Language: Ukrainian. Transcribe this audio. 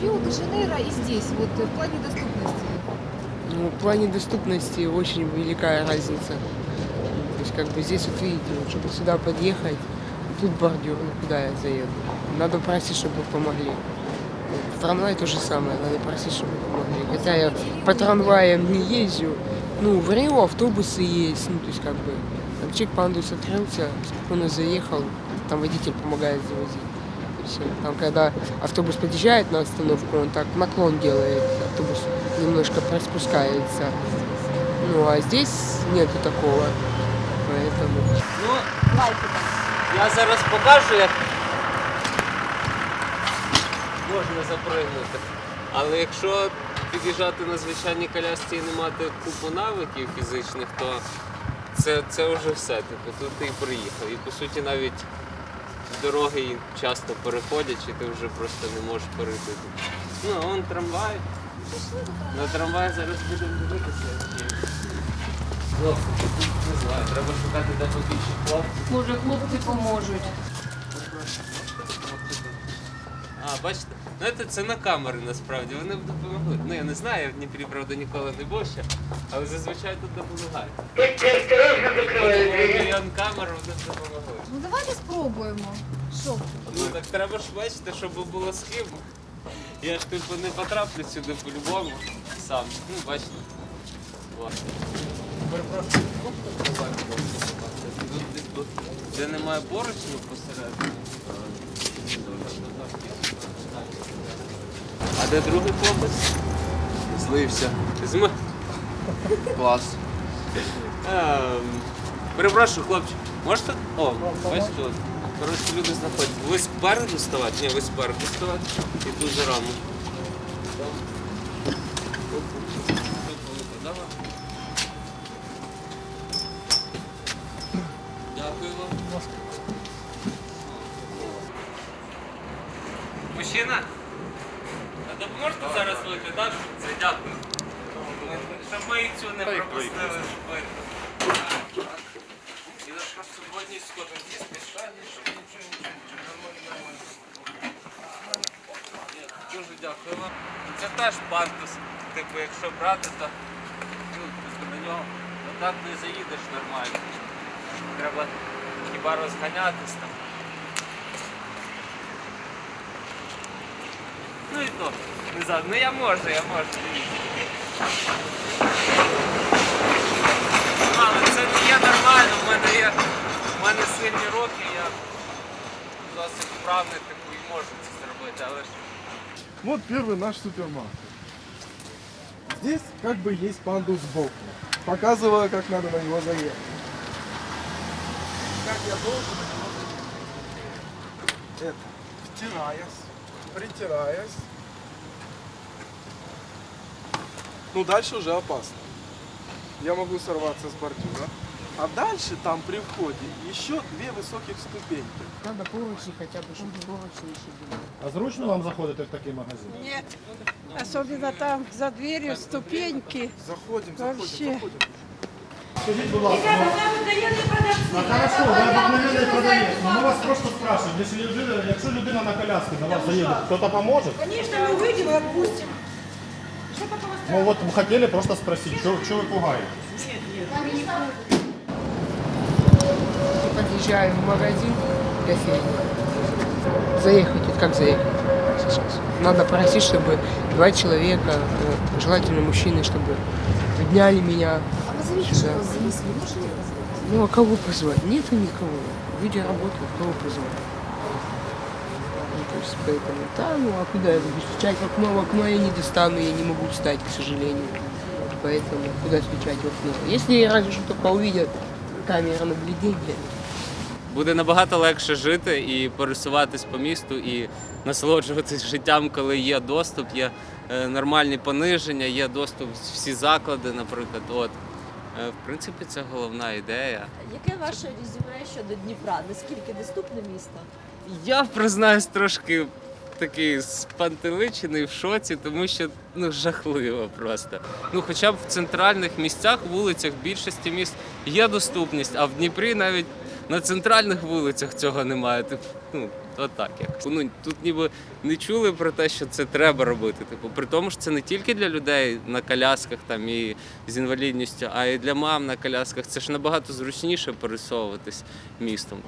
Рио-де-Жанейро и здесь, вот э, в плане доступности? Ну, в плане доступности очень великая разница. То есть, как бы здесь, вот видите, вот, чтобы сюда подъехать, тут бордюр, ну куда я заеду? Надо просить, чтобы помогли. В то же самое, надо просить, чтобы помогли. Хотя я по трамваям не езжу. Ну, в Рио автобусы есть, ну, то есть, как бы, там чек пандус открылся, спокойно заехал, там водитель помогает завозить. И всё. Там, когда автобус подъезжает на остановку, он так наклон делает, автобус немножко приспускается. Ну, а здесь нету такого. Поэтому... Ну, я зараз покажу, як можна запригнути. Але якщо під'їжджати на звичайній колясці і не мати купу навиків фізичних, то це, це вже все. Типу, тут ти і приїхав. І по суті навіть дороги часто часто і ти вже просто не можеш перейти. Ну, а он трамвай. На трамвай зараз будемо дивитися. Хлопці, не знаю, треба шукати де побільше хлопців. Може, хлопці поможуть. А, бачите, знаєте, це на камери насправді. Вони б допомогли. Ну я не знаю, я в Дніпрі, правда, ніколи не був ще, але зазвичай тут допомагають. Мільйон камер вони б допомогли. Ну давайте спробуємо. Що? Ну так треба ж бачити, щоб було ким. Я ж типу не потраплю сюди по-любому сам. Ну, бачите. О. Перепрошую? Тут десь тут, де немає поручню посередині. А де другий хлопець? Злився. Зм... Клас. Ем, Перепрошую, хлопче, можете? О, бачите, от. Коротше, люди знаходять. Ви спереду ставати? Ні, ви спереду ставати. І тут за раму. Дякую вам. Мужчина, а допоможете зараз вийти, так? Це дякую. Щоб ми цю не пропустили. І що сьогодні сходимо зі спішання, щоб нічого, нічого, нічого, нормально, нормально. Дуже дякую вам. Це теж пандус. Типу, якщо брати, то ну, на нього ну, так не заїдеш нормально. Треба хіба розганятись там. то, не знаю, ну я можу, я можу, дивіться. Але це не є нормально, в мене є в мене сильні роки, я досить вправний, типу, і можу це зробити, але ж Вот первый наш супермаркет. Здесь как бы есть пандус сбоку. Показываю, как надо на него заехать. Как я должен на него заехать. Это, втираясь, притираясь. Ну, дальше уже опасно. Я могу сорваться с бордюра. А дальше там при входе еще две высоких ступеньки. Надо поручни хотя бы, чтобы поручни еще были. А зручно вам заходити в такий магазин? Нет, особенно там за дверью ступеньки. Заходим, Вообще. заходим, заходим. Скажіть, будь ласка, ну, ну хорошо, ви обикновенний продавець, ну ми вас просто спрашиваем, якщо людина, якщо людина на коляске на вас заїде, хто-то поможе? Конечно, мы выйдем и отпустим. Ну вот мы хотели просто спросить, что, что вы пугаете? Подъезжаем в магазин, кофейня. Заехать, вот как заехать сейчас? Надо просить, чтобы два человека, э, желательно мужчины, чтобы подняли меня. А позовите, что вас занесли, можете? Ну а кого позвать? Нету никого. Люди работают, кого позвать? Ну, есть, поэтому, да, ну а куда я буду стучать в окно? В окно я не достану, я не могу встать, к сожалению. Поэтому куда стучать в окно? Если разве что только увидят камера наблюдения, буде набагато легше жити і пересуватись по місту і насолоджуватись життям, коли є доступ, є е, нормальні пониження, є доступ в всі заклади, наприклад. От. Е, В принципі, це головна ідея. Яке ваше резюме щодо Дніпра? Наскільки доступне місто? Я признаюсь трошки такий спантеличений в шоці, тому що ну жахливо просто. Ну, хоча б в центральних місцях, вулицях більшості міст є доступність, а в Дніпрі навіть на центральних вулицях цього немає. Тип, ну, отак якось. Ну тут ніби не чули про те, що це треба робити. Типу, при тому що це не тільки для людей на колясках там і з інвалідністю, а й для мам на колясках. Це ж набагато зручніше пересовуватись містом.